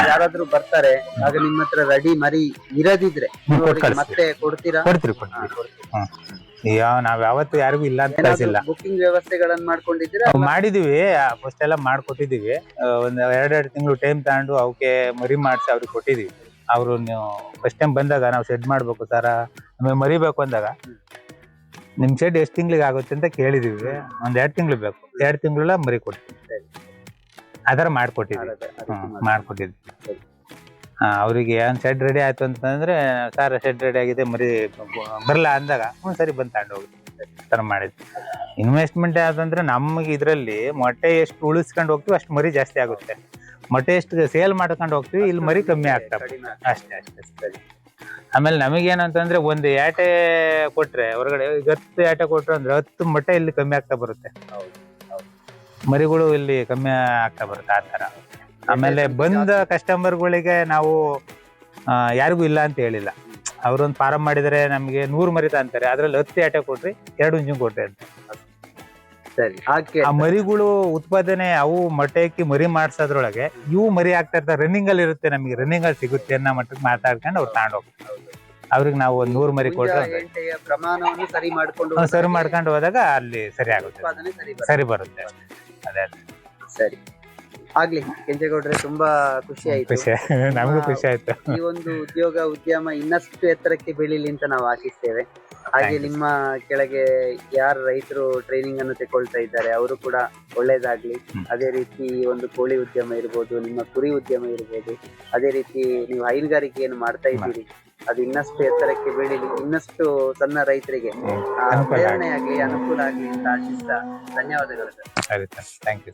ಯಾರಾದ್ರೂ ಬರ್ತಾರೆ ಆಗ ನಿಮ್ಮ ಹತ್ರ ರೆಡಿ ಮರಿ ಇರದಿದ್ರೆ ನೀವು ಅವ್ರಿಗೆ ಕಳ್ಸ್ತೀವಿ. ಮತ್ತೆ ಕೊಡ್ತೀರಾ? ಕೊಡ್ತೀರಿ ಕೊಡ್ತೀರಿ ಹ್ಮ್. ನಾವ್ ಯಾವತ್ತು ಯಾರಿಗೂ ಇಲ್ಲ ಅಂತ ಕಳ್ಸಿಲ್ಲ. ಬುಕಿಂಗ್ ವ್ಯವಸ್ಥೆಗಳನ್ನ ಮಾಡ್ಕೊಂಡಿದ್ದೀರಾ ಮಾಡಿದೀವಿ ಫಸ್ಟ್ ಎಲ್ಲ ಮಾಡ್ಕೊಟ್ಟಿದೀವಿ. ಆ, ಒಂದ್ ಎರಡೆರಡು ತಿಂಗಳು ಟೈಮ್ ತಗೊಂಡು ಅವಕ್ಕೆ ಮರಿ ಮಾಡಿಸಿ ಅವ್ರಿಗೆ ಕೊಟ್ಟಿದೀವಿ. ಅವರು ನೀವು ಫಸ್ಟ್ ಟೈಮ್ ಬಂದಾಗ ನಾವು ಶೆಡ್ ಮಾಡ್ಬೇಕು ಸರ ಆಮೇಲೆ ಮರಿಬೇಕು ಅಂದಾಗ. ನಿಮ್ ಶೆಡ್ ಎಷ್ಟು ತಿಂಗ್ಳಿಗೆ ಆಗುತ್ತೆ ಅಂತ ಕೇಳಿದೀವಿ. ಒಂದ್ ಎರಡ್ ತಿಂಗಳು ಬೇಕು. ಎರಡ್ ತಿಂಗಳ ಮರಿ ಕೊಟ್ಟಿದ್ವಿ ಆತರ ಮಾಡ್ಕೊಟ್ಟಿದ್ವಿ. ಮಾಡ್ಕೊಟ್ಟಿದ್ವಿ. ಅವ್ರಿಗೆ ಒಂದ್ ಶೆಡ್ ರೆಡಿ ಆಯ್ತು ಅಂತಂದ್ರೆ ಸರ್ ಶೆಡ್ ರೆಡಿ ಆಗಿದೆ ಮರಿ ಬರಲ್ಲ ಅಂದಾಗ ಹ್ಞೂ ಸರಿ ಬಂದು ತಗೊಂಡು ಥರ ಮಾಡಿದ್ವಿ. ಇನ್ವೆಸ್ಟ್ಮೆಂಟ್ ಯಾವ್ದಂದ್ರೆ ನಮಗೆ ಇದರಲ್ಲಿ ಮೊಟ್ಟೆ ಎಷ್ಟು ಉಳಿಸ್ಕೊಂಡು ಹೋಗ್ತೀವಿ ಅಷ್ಟು ಮರಿ ಜಾಸ್ತಿ ಆಗುತ್ತೆ. ಮೊಟ್ಟೆ ಎಷ್ಟು ಸೇಲ್ ಮಾಡ್ಕೊಂಡು ಹೋಗ್ತೀವಿ ಇಲ್ಲಿ ಮರಿ ಕಮ್ಮಿ ಆಗ್ತವೆ ಅಷ್ಟೇ ಅಷ್ಟೇ. ಸರಿ. ಆಮೇಲೆ ನಮಗೇನಂತಂದ್ರೆ ಒಂದು ಏಟೆ ಕೊಟ್ರೆ ಹೊರಗಡೆ ಈಗ ಹತ್ತು ಏಟೆ ಕೊಟ್ರೆ ಅಂದ್ರೆ ಹತ್ತು ಮಟ್ಟ ಇಲ್ಲಿ ಕಮ್ಮಿ ಆಗ್ತಾ ಬರುತ್ತೆ. ಮರಿಗಳು ಇಲ್ಲಿ ಕಮ್ಮಿ ಆಗ್ತಾ ಬರುತ್ತೆ ಆ ತರ ಆಮೇಲೆ ಬಂದ ಕಸ್ಟಮರ್ಗಳಿಗೆ ನಾವು ಯಾರಿಗೂ ಇಲ್ಲ ಅಂತ ಹೇಳಿಲ್ಲ. ಅವ್ರೊಂದು ಫಾರಂ ಮಾಡಿದರೆ ನಮಗೆ ನೂರು ಮರಿತಾ ಅಂತಾರೆ ಅದರಲ್ಲಿ ಹತ್ತು ಏಟೆ ಕೊಟ್ರಿ ಎರಡು ಇಂಜಿನ್ ಕೊಟ್ರಿ ಅಂತ. ಸರಿ ಆ ಮರಿಗಳು ಉತ್ಪಾದನೆ ಅವು ಮೊಟ್ಟೆ ಹಾಕಿ ಮರಿ ಮಾಡ್ಸೋದ್ರೊಳಗೆ ಇವು ಮರಿ ಆಗ್ತಾ ಇರ್ತಾರೆ ರನ್ನಿಂಗ್ ಅಲ್ಲಿ ಇರುತ್ತೆ ನಮಗೆ ರನ್ನಿಂಗ್ ಅಲ್ಲಿ ಸಿಗುತ್ತೆ ಅನ್ನೋ ಮಟ್ಟಕ್ಕೆ ಮಾತಾಡ್ಕೊಂಡು ಅವ್ರು ತಗೊಂಡು ಹೋಗ್ತಾರೆ. ಅವ್ರಿಗೆ ನಾವು ಒಂದ್ ನೂರು ಮರಿ ಕೊಟ್ಟರೆ ಪ್ರಮಾಣವನ್ನು ಸರಿ ಮಾಡ್ಕೊಂಡು ಸರಿ ಮಾಡ್ಕೊಂಡು ಹೋದಾಗ ಅಲ್ಲಿ ಸರಿ ಆಗುತ್ತೆ. ಉತ್ಪಾದನೆ ಸರಿ ಬರುತ್ತೆ. ಸರಿ ಬರುತ್ತೆ. ಅದೇ. ಸರಿ. ಆಗ್ಲಿ ಕೆಂಜೇಗೌಡ್ರೆ ತುಂಬಾ ಖುಷಿ ಆಯ್ತು. ಖುಷಿ ನಮಗೂ ಖುಷಿ ಆಯ್ತು. ಈ ಒಂದು ಉದ್ಯೋಗ ಉದ್ಯಮ ಇನ್ನಷ್ಟು ಎತ್ತರಕ್ಕೆ ಬೆಳೀಲಿ ಅಂತ ನಾವು ಆಶಿಸ್ತೇವೆ. ಹಾಗೆ ನಿಮ್ಮ ಕೆಳಗೆ ಯಾರು ರೈತರು ಟ್ರೈನಿಂಗ್ ಅನ್ನು ತಗೊಳ್ತಾ ಇದ್ದಾರೆ ಅವರು ಕೂಡ ಒಳ್ಳೇದಾಗ್ಲಿ. ಅದೇ ರೀತಿ ಒಂದು ಕೋಳಿ ಉದ್ಯಮ ಇರ್ಬೋದು ನಿಮ್ಮ ಕುರಿ ಉದ್ಯಮ ಇರ್ಬೋದು ಅದೇ ರೀತಿ ನೀವು ಹೈನುಗಾರಿಕೆಯನ್ನು ಮಾಡ್ತಾ ಇದ್ದೀರಿ. ಅದು ಇನ್ನಷ್ಟು ಎತ್ತರಕ್ಕೆ ಬೆಳೀಲಿ ಇನ್ನಷ್ಟು ಸಣ್ಣ ರೈತರಿಗೆ. ಆ, ಅನುಕೂಲ ಆಗಲಿ. ಆಗ್ಲಿ ಅನುಕೂಲ ಆಗ್ಲಿ ಅಂತ ಆಶಿಸ್ತಾ ಧನ್ಯವಾದಗಳು ಸರ್. ಸರಿ ಥ್ಯಾಂಕ್ ಯು